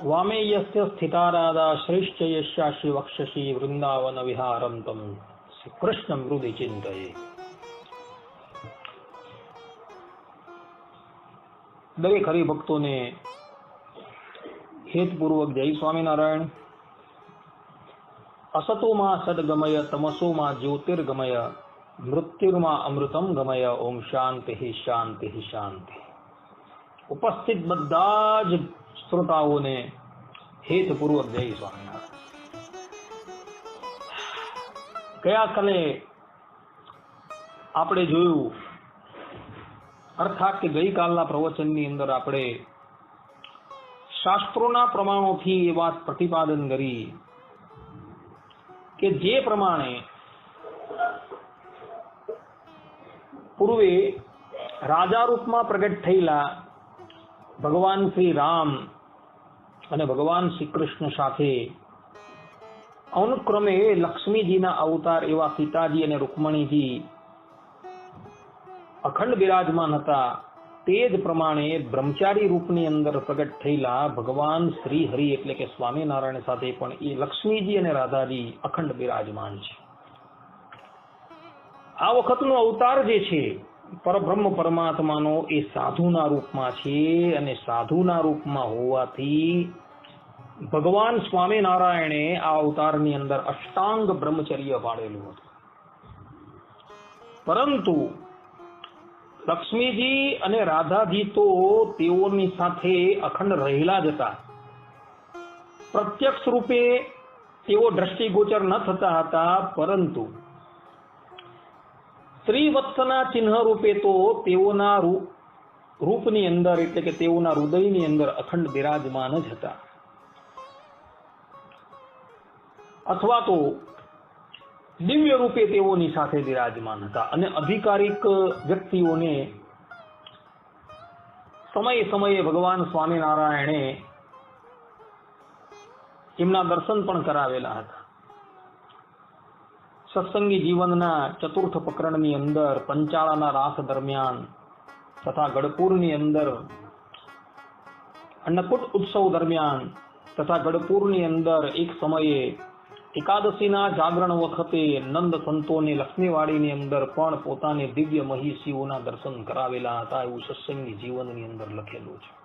વામે યસ્ય સ્થિતારાદા શ્રેષ્ઠ યશ્યાશી વક્ષસી વૃંદાવન વિહારમ તમ શ્રી કૃષ્ણ મૃદિ ચિંતયે દરેક હરિભક્તોને હેતપૂર્વક જય સ્વામિનારાયણ અસતોમાં સદગમય તમસોમાં જ્યોતિર્ગમય મૃત્યુર્માં અમૃતમ ગમય ઓમ શાંતિ શાંતિ શાંતિ ઉપસ્થિત બધા જ શ્રોતાઓને હેતપૂર્વક જય સ્વામિનારાયણ ગયા કાલે આપણે જોયું અર્થાત કે ગઈકાલના પ્રવચનની અંદર આપણે શાસ્ત્રોના પ્રમાણોથી એ વાત પ્રતિપાદન કરી કે જે પ્રમાણે પૂર્વે રાજા રૂપમાં પ્રગટ થયેલા ભગવાન શ્રી રામ અને ભગવાન શ્રી કૃષ્ણ સાથે અનુક્રમે લક્ષ્મીજીના અવતાર એવા સીતાજી અને રૂકમણીજી અખંડ બિરાજમાન હતા. તે જ પ્રમાણે બ્રહ્મચારી રૂપની અંદર પ્રગટ થયેલા ભગવાન શ્રી હરિ એટલે કે સ્વામિનારાયણ સાથે પણ એ લક્ષ્મીજી અને રાધાજી અખંડ બિરાજમાન છે. આ વખતનો અવતાર જે છે પરબ્રહ્મ પરમાત્માનો એ સાધુના રૂપમાં છે અને સાધુના રૂપમાં હોવાથી ભગવાન સ્વામિનારાયણે આ અવતારની અંદર અષ્ટાંગ બ્રહ્મચર્ય પાડેલું હતું. પરંતુ લક્ષ્મીજી અને રાધાજી તો તેઓની સાથે અખંડ રહેલા જ હતા. પ્રત્યક્ષ રૂપે તેઓ દ્રષ્ટિગોચર ન થતા હતા, પરંતુ ત્રિવત્સના ચિહ્ન રૂપે તો તેઓના રૂપની અંદર એટલે કે તેઓના હૃદયની અંદર અખંડ બિરાજમાન જ હતા. અથવા તો દિવ્ય રૂપે તેઓની સાથે બિરાજમાન હતા અને અધિકારિક વ્યક્તિઓને સમયે સમયે ભગવાન સ્વામિનારાયણે એમના દર્શન પણ કરાવેલા હતા. સત્સંગી જીવનના ચતુર્થ પ્રકરણની અંદર પંચાળાના રાસ દરમિયાન તથા ગઢપુરની અંદર અન્નકૂટ ઉત્સવ દરમિયાન તથા ગઢપુરની અંદર એક સમયે એકાદશીના જાગરણ વખતે નંદ સંતોને લક્ષ્મીવાડીની અંદર પણ પોતાને દિવ્ય મહિષીઓના દર્શન કરાવેલા હતા એવું સત્સંગી જીવનની અંદર લખેલું છે.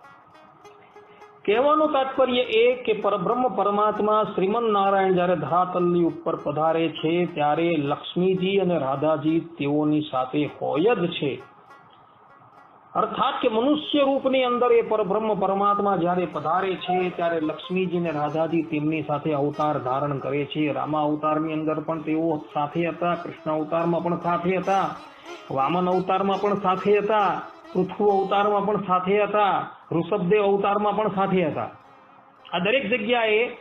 કહેવાનું તાત્પર્ય એ કે પરબ્રહ્મ પરમાત્મા શ્રીમન નારાયણ જ્યારે ધરાતલની ઉપર પધારે છે, ત્યારે લક્ષ્મીજી અને રાધાજી તેઓની સાથે હોય જ છે. અર્થાત કે મનુષ્ય રૂપની અંદર એ પરબ્રહ્મ પરમાત્મા જ્યારે પધારે છે, ત્યારે લક્ષ્મીજી અને રાધાજી તેમની સાથે અવતાર ધારણ કરે છે. રામા અવતારની અંદર પણ તેઓ સાથે હતા, કૃષ્ણ અવતારમાં પણ સાથે હતા, વામન અવતારમાં પણ સાથે હતા, પૃથ્વી અવતારમાં પણ સાથે હતા. ઋષભદેવ અવતારમાં પણ સાથે હતા. આ દરેક જગ્યાએ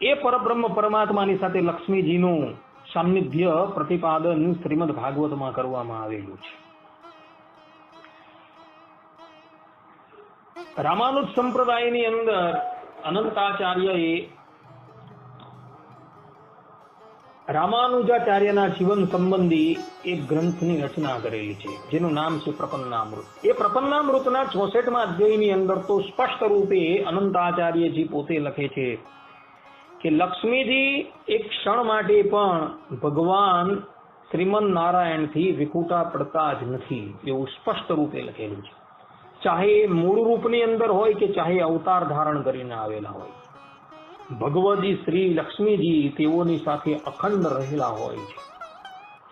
એ પરબ્રહ્મ પરમાત્માની સાથે લક્ષ્મીજીનું સાનિધ્ય પ્રતિપાદન શ્રીમદ ભાગવતમાં કરવામાં આવેલું છે. રામાનુજ સંપ્રદાયની અંદર અનંતાચાર્યએ રામાનુજાચાર્યના જીવન સંબંધી એક ગ્રંથની રચના કરેલી છે, જેનું નામ છે પ્રપન્નામૃત. એ પ્રપન્નામૃતના ચોસઠમાં અધ્યાયની અંદર તો સ્પષ્ટ રૂપે અનંતાચાર્યજી પોતે લખે છે કે લક્ષ્મીજી એક ક્ષણ માટે પણ ભગવાન શ્રીમન નારાયણથી વિખૂટા પડતા જ નથી, એવું સ્પષ્ટ રૂપે લખેલું છે. ચાહે મૂળ રૂપની અંદર હોય કે ચાહે અવતાર ધારણ કરીને આવેલા હોય. ભગવદી શ્રી લક્ષ્મીજી તેઓની સાથે અખંડ રહેલા હોય છે.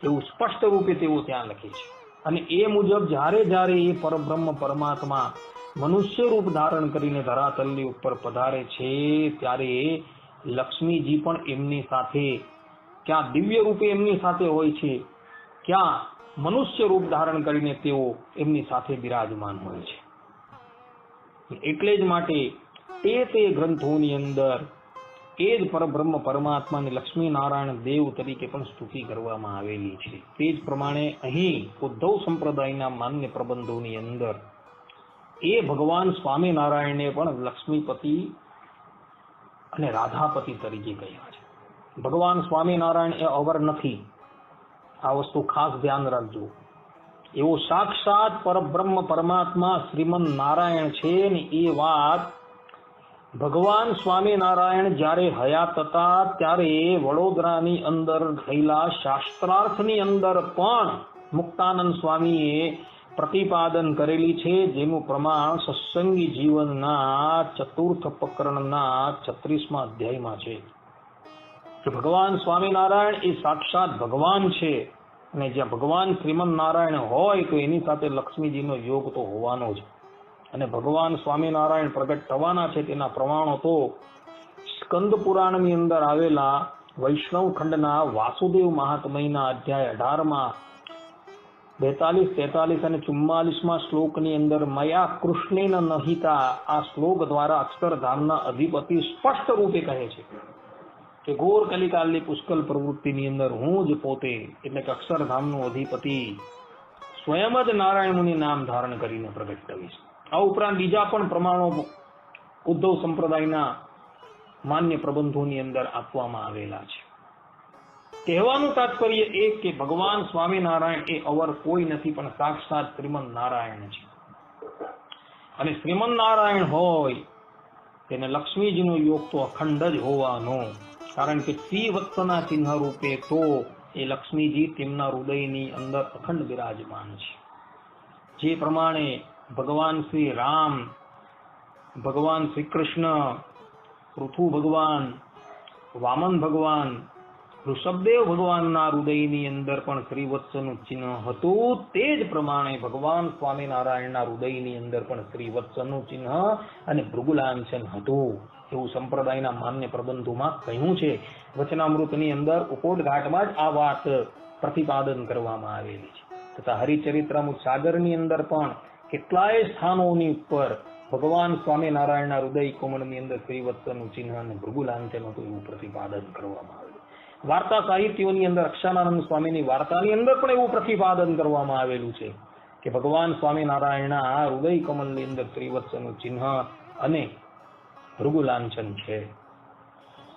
એવું સ્પષ્ટ રૂપે તેઓ ત્યાં લખે છે. અને એ મુજબ જ્યારે જ્યારે એ પરબ્રહ્મ પરમાત્મા મનુષ્ય રૂપ ધારણ કરીને ધરાતલની ઉપર પધારે છે, ત્યારે લક્ષ્મીજી પણ એમની સાથે, ક્યાં દિવ્ય રૂપે એમની સાથે હોય છે, ક્યાં મનુષ્ય રૂપ ધારણ કરીને તેઓ એમની સાથે બિરાજમાન હોય છે. એટલે જ માટે તે તે ગ્રંથોની અંદર એ જ પરબ્રહ્મ પરમાત્માને લક્ષ્મી નારાયણ દેવ તરીકે પણ સ્તુતિ કરવામાં આવેલી છે. તે જ પ્રમાણે અહીં ઉદ્ધવ સંપ્રદાયના માન્ય પ્રબંધોની અંદર એ ભગવાન સ્વામિનારાયણને પણ લક્ષ્મીપતિ અને રાધાપતિ તરીકે કહ્યા છે. ભગવાન સ્વામિનારાયણ એ અવર નથી. આ વસ્તુ ખાસ ધ્યાન રાખજો. એવો સાક્ષાત પરબ્રહ્મ પરમાત્મા શ્રીમન નારાયણ છે ને એ વાત ભગવાન સ્વામિનારાયણ જ્યારે હયાત હતા ત્યારે વડોદરાની અંદર થયેલા શાસ્ત્રાર્થની અંદર પણ મુક્તાનંદ સ્વામીએ પ્રતિપાદન કરેલી છે. જેનું પ્રમાણ સત્સંગી જીવનના ચતુર્થ પ્રકરણના છત્રીસમાં અધ્યાયમાં છે. ભગવાન સ્વામિનારાયણ એ સાક્ષાત ભગવાન છે અને જ્યાં ભગવાન શ્રીમદ નારાયણ હોય તો એની સાથે લક્ષ્મીજીનો યોગ તો હોવાનો જ. અને ભગવાન સ્વામિનારાયણ પ્રગટ થવાના છે તેના પ્રમાણો તો સ્કંદ પુરાણની અંદર આવેલા વૈષ્ણવ ખંડના વાસુદેવ મહાત્મયના અધ્યાય અઢારમાં બેતાલીસ, તેતાલીસ અને ચુમ્માલીસમાં શ્લોકની અંદર, મયા કૃષ્ણેન નહિતા આ શ્લોક દ્વારા અક્ષરધામના અધિપતિ સ્પષ્ટ રૂપે કહે છે કે ઘોર કલિકાલની પુષ્કલ પ્રવૃત્તિની અંદર હું જ પોતે, એટલે કે અક્ષરધામનો અધિપતિ, સ્વયં જ નારાયણ મુનિ નામ ધારણ કરીને પ્રગટ થઈશ આ ઉપરાંત બીજા પણ પ્રમાણો ઉદ્ધવ સંપ્રદાયના માન્ય પ્રબંધોની અંદર આપવામાં આવેલા છે. કહેવાનું તાત્પર્ય એ કે ભગવાન સ્વામિનારાયણ એ અવર કોઈ નથી, પણ સાક્ષાત શ્રીમન નારાયણ છે. અને શ્રીમદ નારાયણ હોય, તેને લક્ષ્મીજીનો યોગ તો અખંડ જ હોવાનો. કારણ કે શ્રીવત્સના ચિહ્ન રૂપે તો એ લક્ષ્મીજી તેમના હૃદયની અંદર અખંડ બિરાજમાન છે. જે પ્રમાણે ભગવાન શ્રી રામ, ભગવાન શ્રી કૃષ્ણ, પૃથુ ભગવાન, વામન ભગવાન, ઋષભદેવ ભગવાનના હૃદયની અંદર પણ શ્રીવત્સનું ચિહ્ન હતું તે જ પ્રમાણે ભગવાન સ્વામિનારાયણના હૃદયની અંદર પણ શ્રીવત્સનું ચિહ્ન અને ભૃગુલાંછન હતું. એવું સંપ્રદાયના માન્ય પ્રબંધોમાં કહ્યું છે. વચનામૃતની અંદર ઉપોટઘાટમાં જ આ વાત પ્રતિપાદન કરવામાં આવેલી છે. તથા હરિચરિત્રમુ સાગરની અંદર પણ કેટલાય સ્થાનોની ઉપર ભગવાન સ્વામિનારાયણના હૃદય કોમળની અંદર શ્રીવત્સનું ચિહ્ન અને ભૃગુલાંછન હતું એવું પ્રતિપાદન કરવામાં આવ્યું વાર્તા સાહિત્યોની અંદર અક્ષાનંદ સ્વામીની વાર્તાની અંદર પણ એવું પ્રતિપાદન કરવામાં આવેલું છે કે ભગવાન સ્વામિનારાયણના હૃદય કમલની અંદર ત્રિવત્સનું ચિહ્ન અને ભૃગુલાંછન છે.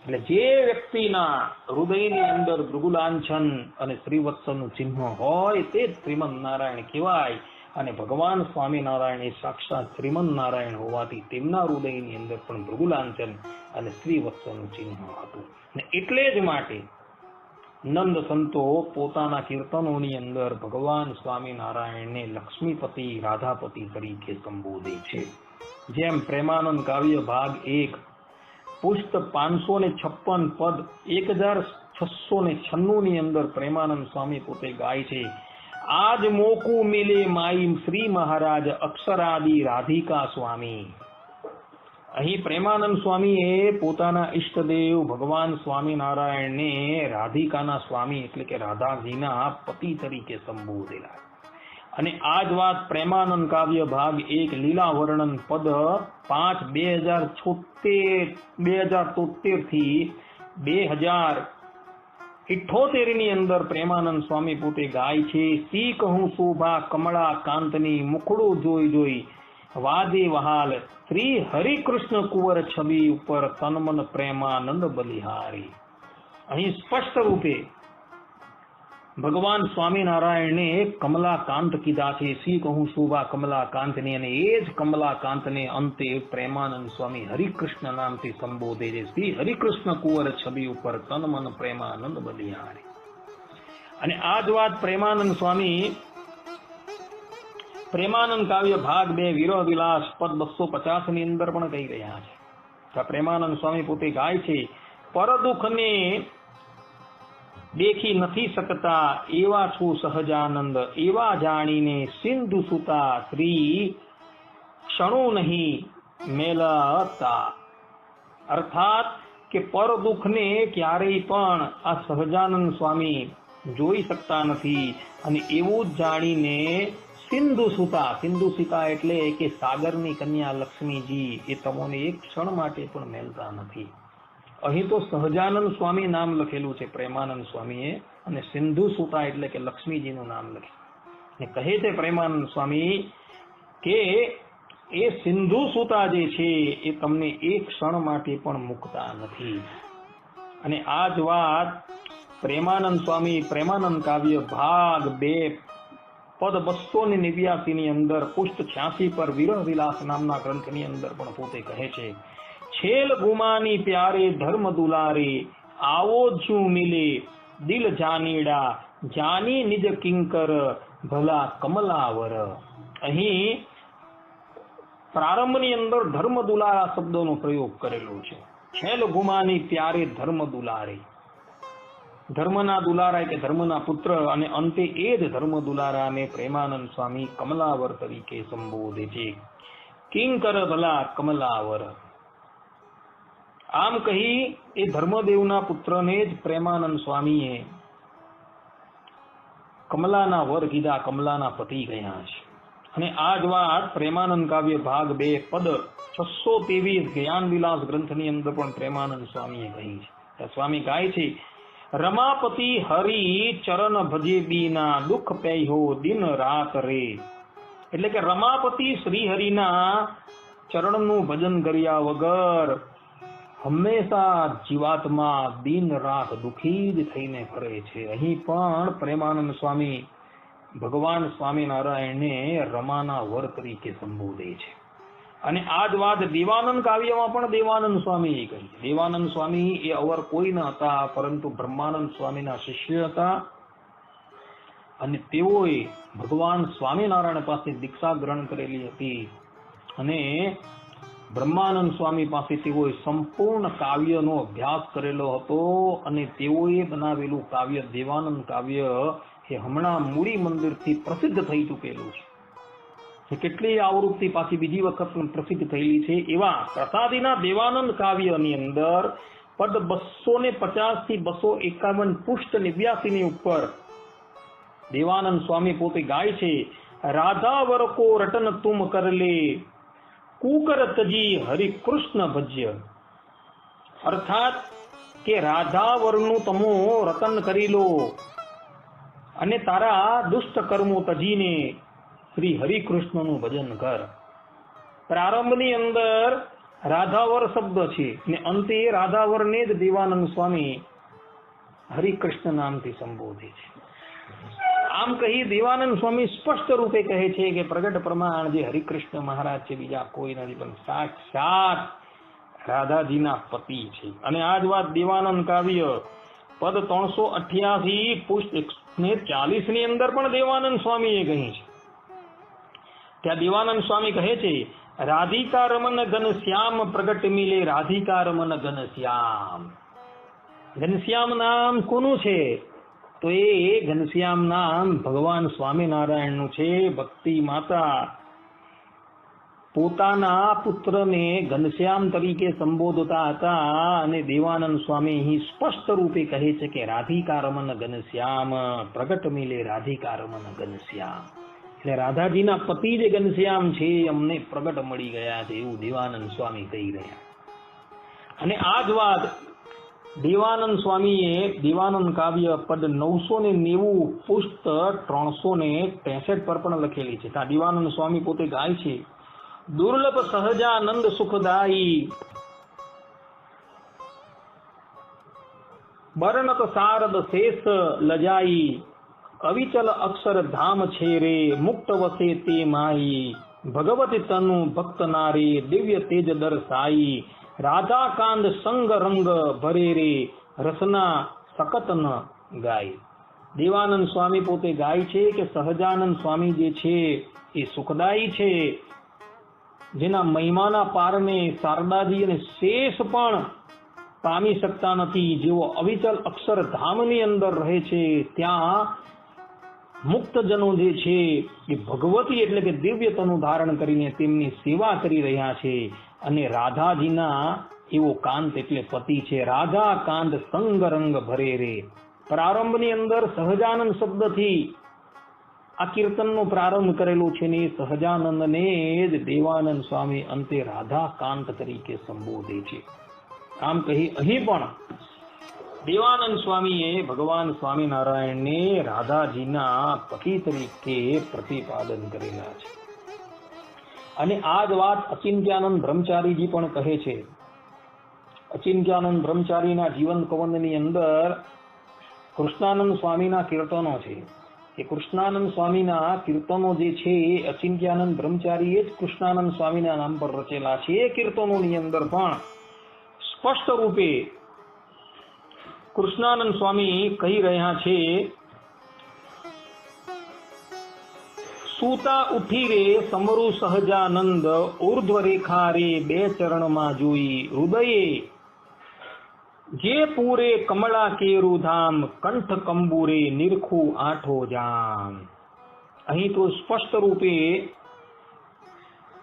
એટલે જે વ્યક્તિના હૃદયની અંદર ભૃગુલાંછન અને શ્રીવત્સનું ચિહ્ન હોય તે જ શ્રીમદ નારાયણ કહેવાય. અને ભગવાન સ્વામિનારાયણ એ સાક્ષાત શ્રીમદ નારાયણ હોવાથી તેમના હૃદયની અંદર પણ ભૃગુલાંચન અને શ્રીવત્સનું ચિહ્ન હતું. ને એટલે જ માટે નંદ સંતો પોતાના કીર્તનોની અંદર ભગવાન સ્વામિનારાયણને લક્ષ્મીપતિ, રાધાપતિ તરીકે સંબોધે છે. જેમ પ્રેમાનંદ કાવ્ય ભાગ એક, પુષ્ટ પાંચસો ને છપ્પન પદ એક હજાર છસો ને છન્નુંની અંદર પ્રેમાનંદ સ્વામી પોતે ગાય છે. આજ મોકું મિલે માઈ શ્રી મહારાજ અક્ષરાદિ રાધિકા સ્વામી અહીં પ્રેમાનંદ સ્વામીએ પોતાના ઈષ્ટદેવ ભગવાન સ્વામિનારાયણને રાધિકાના સ્વામી એટલે કે રાધાજીના પતિ તરીકે સંબોધેલા અને આ જ વાત પ્રેમાનંદ કાવ્ય ભાગ એક લીલા વર્ણન પદ પાંચ બે હજાર છોતેર બે હજાર તોતેરથી બે હજાર ઇઠોતેર અંદર પ્રેમાનંદ સ્વામી પોતે ગાય છે. સી કહું શોભા કમળા કાંતની મુખડું જોઈ જોઈ વાદે વહાલ. શ્રી હરિકૃષ્ણ કુંવર છબી ઉપર તનમન પ્રેમાનંદ બલિહારી. અહીં સ્પષ્ટ રૂપે ભગવાન સ્વામિનારાયણે કમલાકાંત કીધા છે શ્રી કહું શોભા કમલાકાંતની અને એ જ કમલાકાંતને અંતે પ્રેમાનંદ સ્વામી હરિકૃષ્ણ નામથી સંબોધે છે. શ્રી હરિકૃષ્ણ કુંવર છબી ઉપર તન મન પ્રેમાનંદ બલિહારી. અને આ જ વાત પ્રેમાનંદ સ્વામી, પ્રેમાનંદ કાવ્ય ભાગ બે વિરહ વિલાસ પદ બસો પચાસની અંદર પણ કહી રહ્યા છે. પ્રેમાનંદ સ્વામી પોતે ગાય છે. પર દુઃખને દેખી નથી શકતા એવા છું સહજાનંદ, એવા જાણીને સિંધુ સુતા શ્રી ક્ષણો નહીં મેલતા. અર્થાત કે પર દુઃખને ક્યારેય પણ આ સહજાનંદ સ્વામી જોઈ શકતા નથી અને એવું જ જાણીને સિંધુ સુતા, સિંધુ સીતા એટલે કે સાગરની કન્યા લક્ષ્મીજી એ તમોને એક ક્ષણ માટે પણ મેલતા નથી. અહીં તો સહજાનંદ સ્વામી નામ લખેલું છે, પ્રેમાનંદ સ્વામીએ, અને સિંધુ સુતા એટલે કે લક્ષ્મીજીનું નામ લખ્યું ને કહે છે પ્રેમાનંદ સ્વામી કે એ સિંધુ સુતા જે છે, એ તમને એક ક્ષણ માટે પણ મુકતા નથી. અને આ જ વાત પ્રેમાનંદ સ્વામી, પ્રેમાનંદ કાવ્ય ભાગ બે, પદ બસો ને નેવ્યાસી ની અંદર પુષ્ટ છ્યાસી પર વિરહ વિલાસ નામના ગ્રંથની અંદર પણ પોતે કહે છે. છેલ ગુમાની પ્યારે ધર્મ દુલારે, આવો છું મિલે, દિલ જાનીડા, જાની નિજ કિંકર, ભલા કમલાવર. અહીં પ્રારંભની અંદર ધર્મ દુલારા શબ્દનો પ્રયોગ કરેલો છે. છેલ ગુમાની પ્યારે ધર્મ દુલારે. ધર્મના દુલારા કે ધર્મના પુત્ર અને અંતે એ જ ધર્મ દુલારાને પ્રેમાનંદ સ્વામી કમલાવર તરીકે સંબોધે છે. કિંકર ભલા કમલાવર. આમ કહી એ ધર્મદેવના પુત્રને જ પ્રેમાનંદ સ્વામીએ કમલાના વર કીધા, કમલાના પતિ ગયા છે. અને આ જ વાત પ્રેમાનંદ કાવ્ય ભાગ બે પદ છસો ત્રેવીસ જ્ઞાન વિલાસ ગ્રંથની અંદર પણ પ્રેમાનંદ સ્વામીએ કહી છે. સ્વામી ગાય છે, રમાપતિ હરિ ચરણ ભજે બીના દુઃખ પેહો દિન રાત રે. એટલે કે રમાપતિ શ્રી હરિના ચરણનું ભજન કર્યા વગર હંમેશા જીવાત્મા દિન રાત દુખી જ થઈને ફરે છે. અહીં પણ પ્રેમાનંદ સ્વામી, ભગવાન સ્વામિનારાયણને રમાના વર તરીકે સંબોધે છે. અને આ જ વાત દેવાનંદ કાવ્યમાં પણ દેવાનંદ સ્વામીએ કહી દેવાનંદ સ્વામી એ અવર કોઈ ન હતા, પરંતુ બ્રહ્માનંદ સ્વામીના શિષ્ય હતા. અને તેઓએ ભગવાન સ્વામિનારાયણ પાસે દીક્ષા ગ્રહણ કરેલી હતી. અને બ્રહ્માનંદ સ્વામી પાસે તેઓએ સંપૂર્ણ કાવ્યનો અભ્યાસ કરેલો હતો અને તેઓએ બનાવેલું કાવ્ય દેવાનંદ કાવ્ય એ હમણાં મૂડી મંદિરથી પ્રસિદ્ધ થઈ ચૂકેલું છે. જે કેટલી આવૃત્તિ પાછી બીજી વખત પ્રસિદ્ધ થયેલી છે એવા પ્રસાદીના દેવાનંદ કાવ્યની અંદર પદ બસો ને પચાસથી બસો એકાવન પુષ્ટ નેવ્યાસી ની ઉપર દેવાનંદ સ્વામી પોતે ગાય છે, રાધા વરકો રટન તુમ કરલે. કુકર તજી હરિકૃષ્ણ ભજ્ય. અર્થાત કે રાધાવરનું તમો રતન કરી લો. અને તારા દુષ્ટ કર્મો તજીને શ્રી હરિકૃષ્ણનું ભજન કર. પ્રારંભની અંદર રાધાવર શબ્દ છે ને અંતે રાધાવરને જ દેવાનંદ સ્વામી હરિકૃષ્ણ નામથી સંબોધે છે. આમ કહી દેવાનંદ સ્વામી સ્પષ્ટ રૂપે કહે છે કે પ્રગટ પ્રમાણ જે હરિકૃષ્ણ મહારાજ છે, બીજા કોઈ નથી, પણ સાક્ષાત રાધાજીના પતિ છે. અને આ જ વાત દેવાનંદ કાવ્ય પદ ત્રણસો અઠ્યાસી પુષ્ટ ને ચાલીસની અંદર પણ દેવાનંદ સ્વામીએ કહી છે. ત્યાં દેવાનંદ સ્વામી કહે છે રાધિકા રમન ઘન શ્યામ પ્રગટ મિલે રાધિકા રમન ઘન શ્યામ ઘનશ્યામ નામ કોનું છે? તો એ ઘનશ્યામ નામ ભગવાન સ્વામિનારાયણનું છે, ભક્તિ માતા. પોતાના પુત્રને ઘનશ્યામ તરીકે સંબોધતા હતા અને દેવાનંદ સ્વામી અહીં સ્પષ્ટ રૂપે કહે છે કે રાધિકા રમન ઘનશ્યામ, પ્રગટ મિલે રાધિકા રમન ઘનશ્યામ. એટલે રાધાજીના પતિ જે ઘનશ્યામ છે, અમને પ્રગટ મળી ગયા છે એવું દેવાનંદ સ્વામી કહી રહ્યા અને આ જ વાત દેવાનંદ સ્વામીએ દેવાનંદ કાવ્ય પદ નવસો ને નેવું, પુસ્ત ત્રણસો ને ત્રેસઠ પર પણ લખેલી છે. ત્યાં દેવાનંદ સ્વામી પોતે ગાય છે. દુર્લભ સહજાનંદ સુખદાયી. બરનત સારદ શેષ લજાઈ. અવિચલ અક્ષર ધામ છે રે, મુક્ત વસે તે માઈ. ભગવતી તનુ ભક્ત નારી, દિવ્ય તેજ દર્શાઈ રાધાકાંદ સંગ રંગ ભરેરી રસના સકત ન ગાય. દેવાનંદ સ્વામી પોતે ગાય છે કે સહજાનંદ સ્વામી જે છે એ સુખદાયી છે? જેના મહિમાના પારને શારદાજી અને શેષ પણ પામી શકતા નથી. જેઓ અવિચલ અક્ષર ધામની અંદર રહે છે, ત્યાં મુક્તજનો જે છે એ ભગવતી એટલે કે દિવ્યતાનું ધારણ કરીને તેમની સેવા કરી રહ્યા છે. અને રાધાજીના એવો કાંત એટલે પતિ છે. રાધા કાંત સંગ રંગ ભરે રે. પ્રારંભની અંદર સહજાનંદ શબ્દથી આ કીર્તનનો પ્રારંભ કરેલો છે ને સહજાનંદને જ દેવાનંદ સ્વામી અંતે રાધા કાંત તરીકે સંબોધે છે. આમ કહી અહીં પણ દેવાનંદ સ્વામીએ ભગવાન સ્વામિનારાયણને રાધાજીના પતિ તરીકે પ્રતિપાદન કરેલા છે. અને આ જ વાત અચિંત્યાનંદ બ્રહ્મચારીજી પણ કહે છે. અચિંત્યાનંદ બ્રહ્મચારીના જીવન કવનની અંદર કૃષ્ણાનંદ સ્વામીના કીર્તનો છે. કે કૃષ્ણાનંદ સ્વામીના કીર્તનો જે છે એ અચિંત્યાનંદ બ્રહ્મચારીએ જ કૃષ્ણાનંદ સ્વામીના નામ પર રચેલા છે એ કીર્તનોની અંદર પણ સ્પષ્ટ રૂપે કૃષ્ણાનંદ સ્વામી કહી રહ્યા છે, સૂતા ઉઠી રે સમરુ સહજાનંદ ઉર્ધ્વ રેખા રે બે ચરણમાં જોઈ હૃદયે. જે પૂરે કમળા કેરું ધામ, કંઠ કંબુરે નિરખું આઠો જામ. અહીં તો સ્પષ્ટ રૂપે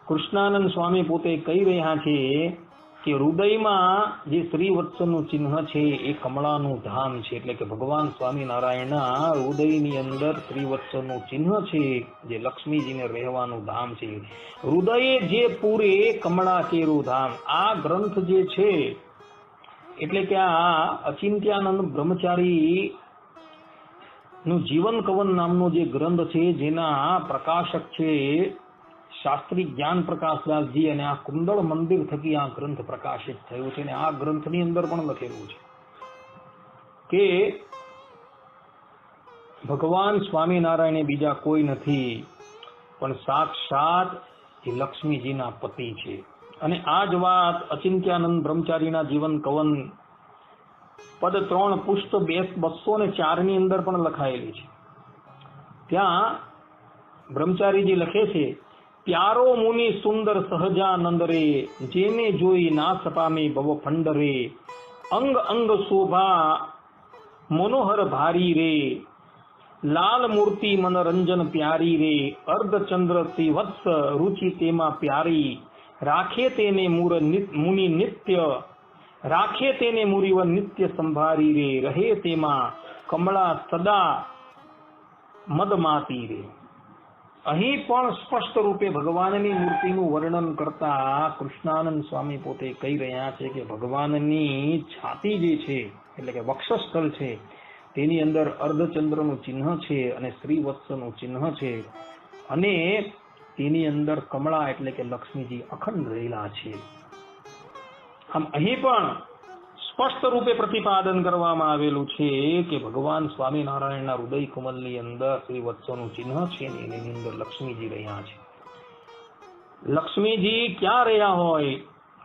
કૃષ્ણાનંદ સ્વામી પોતે કહી રહ્યા છે કે હૃદયમાં જે શ્રીવત્સનું ચિહ્ન છે એ કમળાનું ધામ છે. એટલે કે ભગવાન સ્વામિનારાયણના હૃદયની અંદર શ્રીવત્સનું ચિહ્ન છે, જે લક્ષ્મીજીને રહેવાનું ધામ છે. હૃદયે જે પૂરે કમળા કેરું ધામ. આ ગ્રંથ જે છે, એટલે કે આ અચિંત્યાનંદ બ્રહ્મચારી નું જીવન કવન નામનો જે ગ્રંથ છે, જેના પ્રકાશક છે શાસ્ત્રી જ્ઞાન પ્રકાશદાસજી અને આ કુંદળ મંદિર થકી આ ગ્રંથ પ્રકાશિત થયો છે અને આ ગ્રંથની અંદર પણ લખેલું છે કે ભગવાન સ્વામિનારાયણ બીજા કોઈ નથી, પણ સાક્ષાત એ લક્ષ્મીજીના પતિ છે. અને આ જ વાત અચિંત્યાનંદ બ્રહ્મચારીના જીવન કવન પદ ત્રણ પુષ્પ બે બસો ને ચારની અંદર પણ લખાયેલી છે. ત્યાં બ્રહ્મચારીજી લખે છે પ્યારો મુનિ સુંદર સહજાનંદ રે જેને જોઈ નાશ પામે ભવ ફંડ રે અંગ અંગ શોભા મનોહર ભારી રે, લાલ મૂર્તિ મનોરંજન પ્યારી રે, અર્ધચંદ્ર શ્રી વત્સ રુચિ તેમાં પ્યારી, રાખે તેને મુર મુનિ નિત્ય, રાખે તેને મુરીવ નિત્ય સંભારી રે, રહે તેમાં કમળા સદા મદમાતી રે. અહીં પણ સ્પષ્ટ રૂપે ભગવાનની મૂર્તિનું વર્ણન કરતા કૃષ્ણાનંદ સ્વામી પોતે કહી રહ્યા છે કે ભગવાનની છાતી જે છે, એટલે કે વક્ષસ્થળ છે, તેની અંદર અર્ધચંદ્રનું ચિહ્ન છે અને શ્રીવત્સનું ચિહ્ન છે અને તેની અંદર કમળા એટલે કે લક્ષ્મીજી અખંડ રહેલા છે. આમ અહીં પણ સ્પષ્ટ રૂપે પ્રતિપાદન કરવામાં આવેલું છે કે ભગવાન સ્વામિનારાયણના હૃદય કમલની અંદર શ્રી વત્સનું ચિહ્ન છે ને એની અંદર લક્ષ્મીજી રહ્યા છે. લક્ષ્મીજી ક્યાં રહ્યા હોય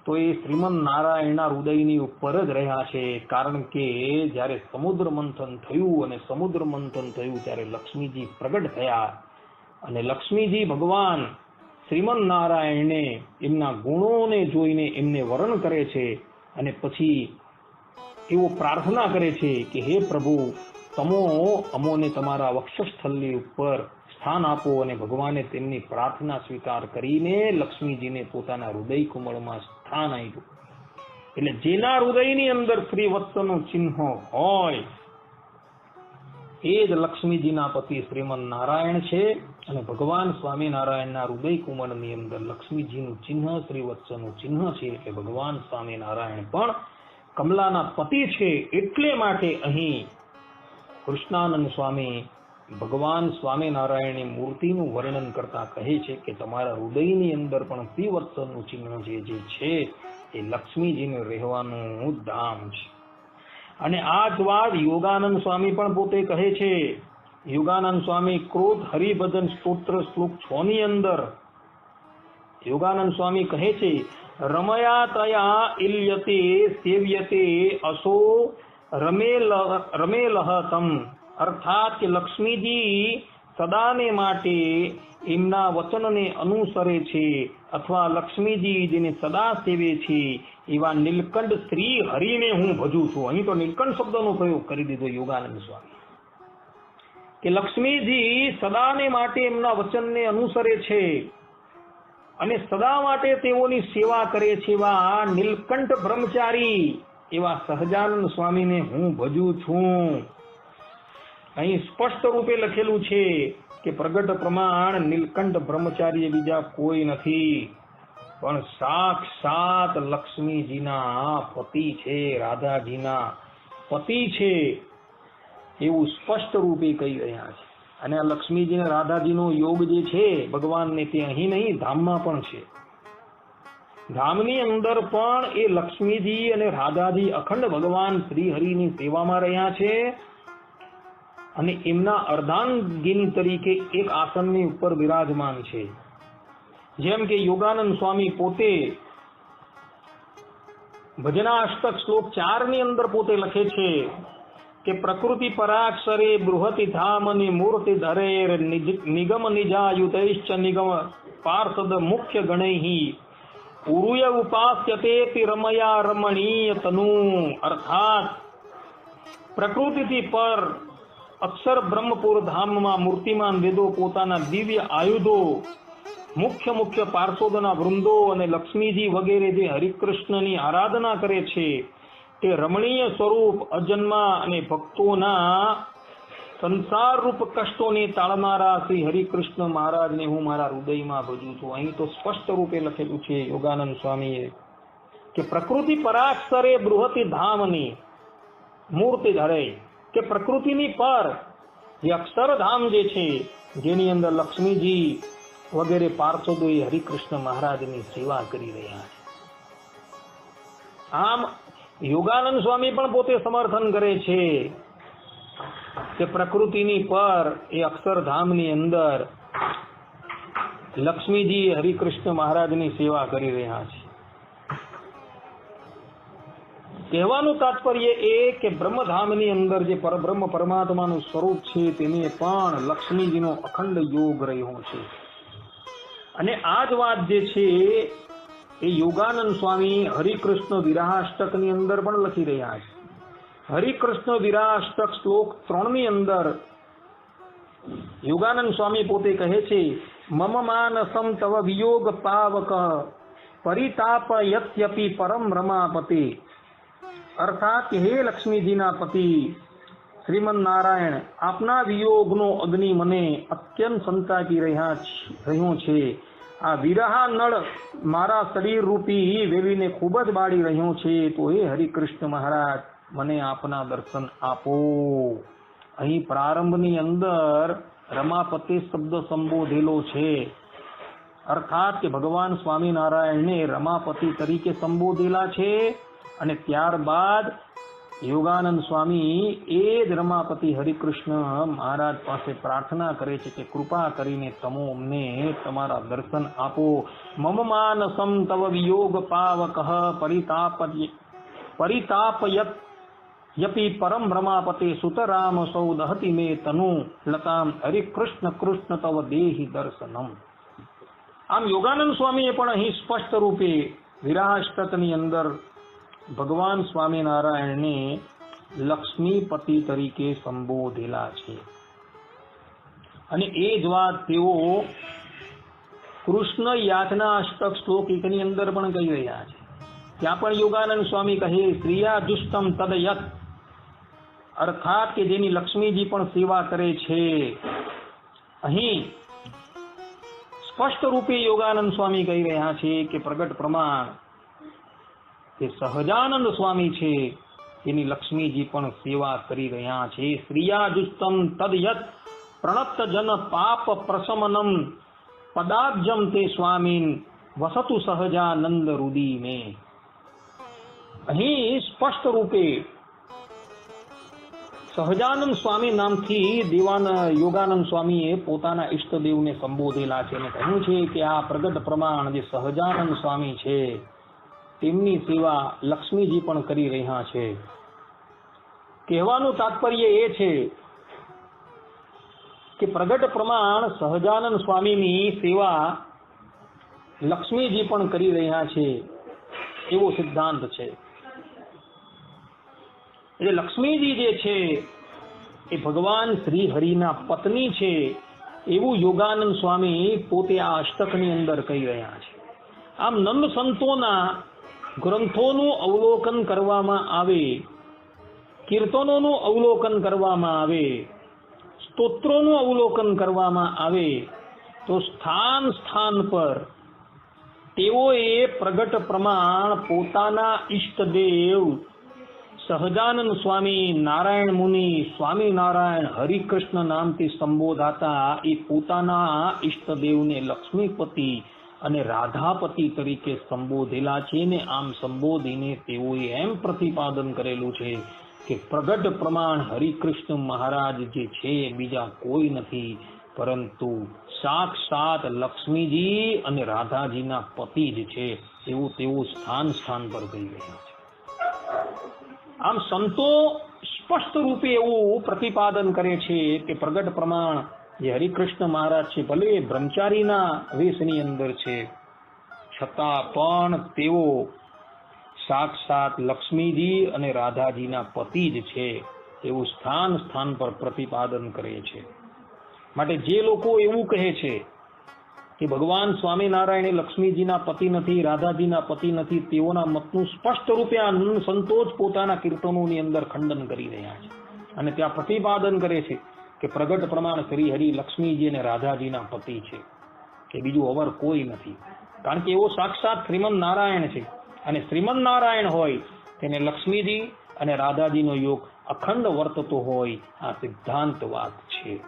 તો એ શ્રીમન નારાયણના હૃદયની ઉપર જ રહ્યા છે. કારણ કે જ્યારે સમુદ્ર મંથન થયું અને સમુદ્ર મંથન થયું ત્યારે લક્ષ્મીજી પ્રગટ થયા અને લક્ષ્મીજી ભગવાન શ્રીમન નારાયણને એમના ગુણોને જોઈને એમને વરણ કરે છે અને પછી એવો પ્રાર્થના કરે છે કે હે પ્રભુ, તમો અમોને તમારા વક્ષસ્થળની ઉપર સ્થાન આપો અને ભગવાને તેમની પ્રાર્થના સ્વીકાર કરીને લક્ષ્મીજીને પોતાના હૃદય કુમળમાં સ્થાન આપ્યું. એટલે જેના હૃદયની અંદર શ્રી વત્સનું ચિહ્ન હોય, એ જ લક્ષ્મીજીના પતિ શ્રીમન નારાયણ છે અને ભગવાન સ્વામિનારાયણના હૃદય કુમળની અંદર લક્ષ્મીજીનું ચિહ્ન શ્રીવત્સનું ચિહ્ન છે. એટલે ભગવાન સ્વામિનારાયણ પણ કમલાના પતિ છે એટલે માટે અહીં કૃષ્ણાનંદ સ્વામી ભગવાન સ્વામિનારાયણની મૂર્તિનું વર્ણન કરતા કહે છે કે તમારા હૃદયની અંદર પણ શ્રીવત્સનું ચિહ્ન જે જે છે એ લક્ષ્મીજીને રહેવાનું ધામ છે. અને આ જ વાત યોગાનંદ સ્વામી પણ પોતે કહે છે. યોગાનંદ સ્વામી, ક્રોધ હરિભજન સ્તોત્ર શ્લોક છ ની અંદર યોગાનંદ સ્વામી કહે છે રમયા તયા ઇલ્યતે સેવ્યતે અસો રમેલ રમેલહ તમ અર્થાત કે લક્ષ્મીજી સદાને માટે એમના વચનને અનુસરે છે અથવા લક્ષ્મીજી જેને સદા સેવે છે એવા નીલકંઠ શ્રી હરિને હું ભજું છું અહીં તો નીલકંઠ શબ્દનો પ્રયોગ કરી દીધો યોગાનંદ સ્વામી કે લક્ષ્મીજી સદાને માટે એમના વચનને અનુસરે છે અને સદા માટે તેઓની સેવા કરે છે એવા નીલકંઠ બ્રહ્મચારી, એવા સહજાનંદ સ્વામીને હું ભજું છું. અહીં સ્પષ્ટ રૂપે લખેલું છે કે પ્રગટ પ્રમાણ નીલકંઠ બ્રહ્મચારી બીજા કોઈ નથી. પણ સાક્ષાત લક્ષ્મીજીના પતિ છે, રાધાજીના પતિ છે, એવું સ્પષ્ટ રૂપે કહી રહ્યા છે. અને લક્ષ્મીજી અને રાધાજીનો યોગ જે છે, ભગવાનને તે અહીં નહીં, ધામમાં પણ છે. ધામની અંદર પણ એ લક્ષ્મીજી અને રાધાજી અખંડ ભગવાન શ્રી હરિની સેવામાં રહ્યા છે અને એમના અર્ધાંગિની તરીકે એક આસનની ઉપર બિરાજમાન છે. જેમ કે યોગાનંદ સ્વામી પોતે ભજનાષ્ટક શ્લોક ચારની અંદર પોતે લખે છે કે પ્રકૃતિ પરાક્ષરે બૃહતિ ધામની મૂર્તિ ધરેર નિગમ નિજાયુતૈશ્ચ નિગમ પાર્ષદ મુખ્ય ગણૈહી. ઉરુય ઉપાસ્યતે રમયા રમણીય તનુ અર્થાત પ્રકૃતિથી પર અક્ષર બ્રહ્મપુર ધામમાં મૂર્તિમાન વેદો પોતાના દિવ્ય આયુધો, મુખ્ય મુખ્ય પાર્ષદોના વૃંદો અને લક્ષ્મીજી વગેરે જે હરિકૃષ્ણની આરાધના કરે છે તે રમણીય સ્વરૂપ અજન્મા અને ભક્તોના સંસાર રૂપ કષ્ટોને તાળનારા શ્રી હરિકૃષ્ણ મહારાજને હું મારા હૃદયમાં ભજું છું. અહીં તો સ્પષ્ટ રૂપે લખેલું છે યોગાનંદ સ્વામીએ કે પ્રકૃતિ પરાક્ષરે બૃહતિ ધામની મૂર્તિ ધરે કે પ્રકૃતિની પર જે અક્ષરધામ જે છે જેની અંદર લક્ષ્મીજી વગેરે પાર્ષદો એ હરિકૃષ્ણ મહારાજની સેવા કરી રહ્યા છે. આમ યોગાનંદ સ્વામી પણ પોતે સમર્થન કરે છે કે પ્રકૃતિની પર એ અક્ષરધામની અંદર લક્ષ્મીજી હરિકૃષ્ણ મહારાજની સેવા કરી રહ્યા છે. કહેવાનું તાત્પર્ય એ કે બ્રહ્મધામની અંદર જે પરબ્રહ્મ પરમાત્માનું સ્વરૂપ છે તેને પણ લક્ષ્મીજીનો અખંડ યોગ રહ્યો છે. અને આ જ વાત જે છે એ યોગાનંદ સ્વામી હરિકૃષ્ણ વિરાહાષ્ટકની અંદર પણ લખી રહ્યા છે. હરિકૃષ્ણ વિરાહાષ્ટક શ્લોક ત્રણની અંદર યોગાનંદ સ્વામી પોતે કહે છે, મમ માનસમ તવ વિયોગ પાવક પરિતાપ યત્યપી પરમ રમાપતિ. અર્થાત હે લક્ષ્મીજીના પતિ શ્રીમન નારાયણ આપના વિયોગનો અગ્નિ મને અત્યંત સંતાકી રહ્યા રહ્યો છે. આ વિરહા નળ મારા શરીર રૂપી વેલીને ખૂબ જ બાળી રહ્યો છે, તો હે હરિકૃષ્ણ મહારાજ, મને આપના દર્શન આપો. અહીં પ્રારંભની અંદર રમાપતિ શબ્દ સંબોધેલો છે. અર્થાત કે ભગવાન સ્વામિનારાયણને રમાપતિ તરીકે સંબોધેલા છે અને ત્યારબાદ યોગાનંદ સ્વામી એ જ રમાપતિ હરિકૃષ્ણ મહારાજ પાસે પ્રાર્થના કરે છે કે કૃપા કરીને તમો અમને તમારા દર્શન આપો મમ માનસમ તવ વિયોગ પાવક પરિતાપ પરિતાપયત યપી પરમ રમાપતે સુતરામ સૌ દહતિ મે તનુ લતામ હરિકૃષ્ણ કૃષ્ણ તવ દેહી દર્શનમ આમ યોગાનંદ સ્વામીએ પણ અહીં સ્પષ્ટ રૂપે વિરાષ્ટકની અંદર ભગવાન સ્વામિનારાયણને લક્ષ્મીપતિ તરીકે સંબોધેલા છે. અને એ જ વાત તેઓ કૃષ્ણ યાતના અષ્ટક શ્લોક એકની અંદર પણ કહી રહ્યા છે. ત્યાં પણ યોગાનંદ સ્વામી કહે ક્રિયા દુષ્ટમ તદયત. અર્થાત કે જેની લક્ષ્મીજી પણ સેવા કરે છે. અહીં સ્પષ્ટ રૂપે યોગાનંદ સ્વામી કહી રહ્યા છે કે પ્રગટ પ્રમાણ તે સહજાનંદ સ્વામી છે. તેની લક્ષ્મીજી પણ સેવા કરી રહ્યા છે. શ્રીયાજુસ્તમ તદયત પ્રણત જન પાપ પ્રશમનમ પદાબ્જમ તે સ્વામીન વસતુ સહજાનંદ રુદી મે અહીં સ્પષ્ટ રૂપે સહજાનંદ સ્વામી નામથી દેવાન યોગાનંદ સ્વામીએ પોતાના ઈષ્ટદેવને સંબોધેલા છે અને કહ્યું છે કે આ પ્રગટ પ્રમાણ જે સહજાનંદ સ્વામી છે તેમની સેવા લક્ષ્મીજી પણ કરી રહ્યા છે. કહેવાનું તાત્પર્ય એ છે કે પ્રગટ પ્રમાણ સહજાનંદ સ્વામીની સેવા લક્ષ્મીજી પણ કરી રહ્યા છે એવો સિદ્ધાંત છે. એટલે લક્ષ્મીજી જે છે એ ભગવાન શ્રી હરિના પત્ની છે એવું યોગાનંદ સ્વામી પોતે આ અષ્ટકની અંદર કહી રહ્યા છે. આમ નંદ સંતોના ગ્રંથોનું અવલોકન કરવામાં આવે, કીર્તનોનું અવલોકન કરવામાં આવે, સ્તોત્રોનું અવલોકન કરવામાં આવે, તો સ્થાન સ્થાન પર તેઓએ પ્રગટ પ્રમાણ પોતાના ઈષ્ટદેવ સહજાનંદ સ્વામી નારાયણ મુનિ સ્વામિનારાયણ હરિકૃષ્ણ નામથી સંબોધાતા એ પોતાના ઈષ્ટદેવને લક્ષ્મીપતિ અને રાધાપતિ તરીકે સંબોધેલા છે ને આમ સંબોધીને તેઓએ એમ પ્રતિપાદન કરેલું છે કે પ્રગટ પ્રમાણ હરિકૃષ્ણ મહારાજ જે છે બીજા કોઈ નથી, પરંતુ સાક્ષાત લક્ષ્મીજી અને રાધાજીના પતિ જ છે એવું તેઓ સ્થાન સ્થાન પર કહી રહ્યા છે. આમ સંતો સ્પષ્ટ રૂપે એવું પ્રતિપાદન કરે છે કે પ્રગટ પ્રમાણ જે હરિકૃષ્ણ મહારાજ છે, ભલે બ્રહ્મચારીના વેશની અંદર છે, છતાં પણ તેઓ સાક્ષાત લક્ષ્મીજી અને રાધાજીના પતિ જ છે, એવું સ્થાન સ્થાન પર પ્રતિપાદન કરે છે. માટે જે લોકો એવું કહે છે કે ભગવાન સ્વામિનારાયણ લક્ષ્મીજીના પતિ નથી, રાધાજીના પતિ નથી, તેઓના મતનું સ્પષ્ટ રૂપે આનંદ સંતોષ પોતાના કીર્તનોની અંદર ખંડન કરી રહ્યા છે. અને ત્યાં પ્રતિપાદન કરે છે કે પ્રગટ પ્રમાણ શ્રી હરિ લક્ષ્મીજી અને રાધાજીના પતિ છે, કે બીજું અવર કોઈ નથી. કારણ કે એવો સાક્ષાત શ્રીમદ નારાયણ છે. અને શ્રીમદ નારાયણ હોય, તેને લક્ષ્મીજી અને રાધાજીનો યોગ અખંડ વર્તતો હોય, આ સિદ્ધાંત વાત છે.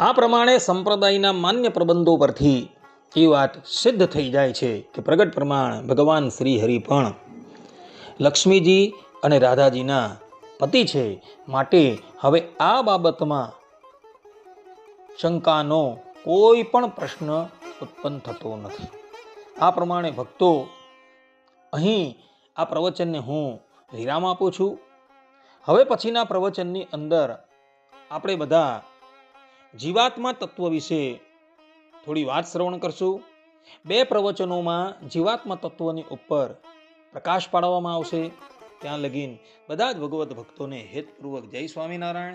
આ પ્રમાણે સંપ્રદાયના માન્ય પ્રબંધો પરથી એ વાત સિદ્ધ થઈ જાય છે કે પ્રગટ પ્રમાણ ભગવાન શ્રી હરિ પણ લક્ષ્મીજી અને રાધાજીના પતિ છે. માટે હવે આ બાબતમાં શંકાનો કોઈ પણ પ્રશ્ન ઉત્પન્ન થતો નથી. આ પ્રમાણે ભક્તો, અહીં આ પ્રવચનને હું વિરામ આપું છું. હવે પછીના પ્રવચનની અંદર આપણે બધા જીવાત્મા તત્વ વિશે થોડી વાત શ્રવણ કરશું. બે પ્રવચનોમાં જીવાત્મા તત્વની ઉપર પ્રકાશ પાડવામાં આવશે. ત્યાં લગીન બધા જ ભગવત ભક્તોને હેતપૂર્વક જય સ્વામિનારાયણ.